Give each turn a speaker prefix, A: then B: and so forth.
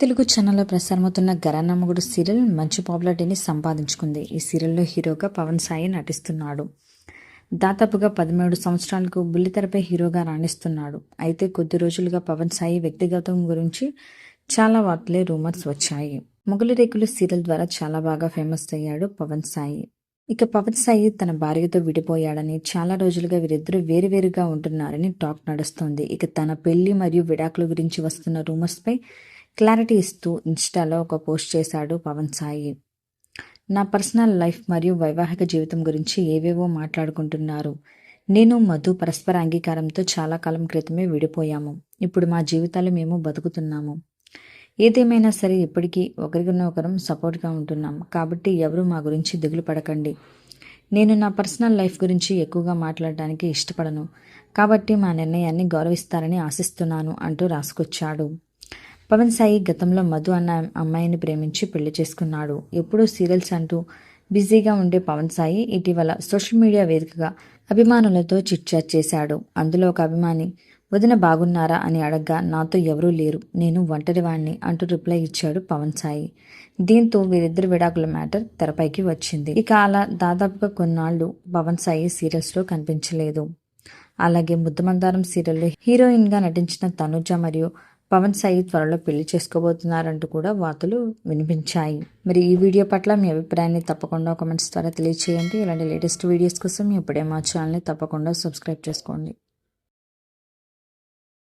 A: తెలుగు ఛానల్లో ప్రసారమవుతున్న గరానమ్మగుడు సీరియల్ మంచి పాపులారిటీని సంపాదించుకుంది. ఈ సీరియల్లో హీరోగా పవన్ సాయి నటిస్తున్నాడు. దాదాపుగా పదమూడు సంవత్సరాలకు బుల్లితెరపై హీరోగా రాణిస్తున్నాడు. అయితే కొద్ది రోజులుగా పవన్ సాయి వ్యక్తిగతం గురించి చాలా వార్తలే రూమర్స్ వచ్చాయి. మొగలి రేకులు సీరియల్ ద్వారా చాలా బాగా ఫేమస్ అయ్యాడు పవన్ సాయి. ఇక పవన్ సాయి తన భార్యతో విడిపోయాడని చాలా రోజులుగా వీరిద్దరూ వేరువేరుగా ఉంటున్నారని టాక్ నడుస్తోంది. ఇక తన పెళ్ళి మరియు విడాకుల గురించి వస్తున్న రూమర్స్పై క్లారిటీ ఇస్తూ ఇన్స్టాలో ఒక పోస్ట్ చేశాడు పవన్ సాయి నా పర్సనల్ లైఫ్ మరియు వైవాహిక జీవితం గురించి ఏవేవో మాట్లాడుకుంటున్నారు. నేను మధు పరస్పర అంగీకారంతో చాలా కాలం క్రితమే విడిపోయాము. ఇప్పుడు మా జీవితాలు మేము బతుకుతున్నాము. ఏదేమైనా సరే ఇప్పటికీ ఒకరికొనొకరం సపోర్ట్గా ఉంటున్నాం. కాబట్టి ఎవరు మా గురించి దిగులు పడకండి. నేను నా పర్సనల్ లైఫ్ గురించి ఎక్కువగా మాట్లాడడానికి ఇష్టపడను. కాబట్టి మా నిర్ణయాన్ని గౌరవిస్తారని ఆశిస్తున్నాను అంటూ రాసుకొచ్చాడు. పవన్ సాయి గతంలో మధు అన్న అమ్మాయిని ప్రేమించి పెళ్ళి చేసుకున్నాడు. ఎప్పుడూ సీరియల్స్ అంటూ బిజీగా ఉండే పవన్ సాయి ఇటీవల సోషల్ మీడియా వేదికగా అభిమానులతో చిట్చాట్ చేశాడు. అందులో ఒక అభిమాని వదిన బాగున్నారా? అని అడగ్గా నాతో ఎవరూ లేరు. నేను ఒంటరివాణ్ణి అంటూ రిప్లై ఇచ్చాడు పవన్ సాయి. దీంతో వీరిద్దరు విడాకుల మ్యాటర్ తెరపైకి వచ్చింది. ఇక అలా దాదాపుగా కొన్నాళ్ళు పవన్ సాయి సీరియల్స్లో కనిపించలేదు. అలాగే ముద్దమందారం సీరియల్లో హీరోయిన్గా నటించిన తనుజ మరియు పవన్ సాయి త్వరలో పెళ్ళి చేసుకోబోతున్నారంటూ కూడా వార్తలు వినిపించాయి. మరి ఈ వీడియో పట్ల మీ అభిప్రాయాన్ని తప్పకుండా కామెంట్స్ ద్వారా తెలియచేయండి. ఇలాంటి లేటెస్ట్ వీడియోస్ కోసం ఇప్పుడే మా ఛానల్ని తప్పకుండా సబ్స్క్రైబ్ చేసుకోండి.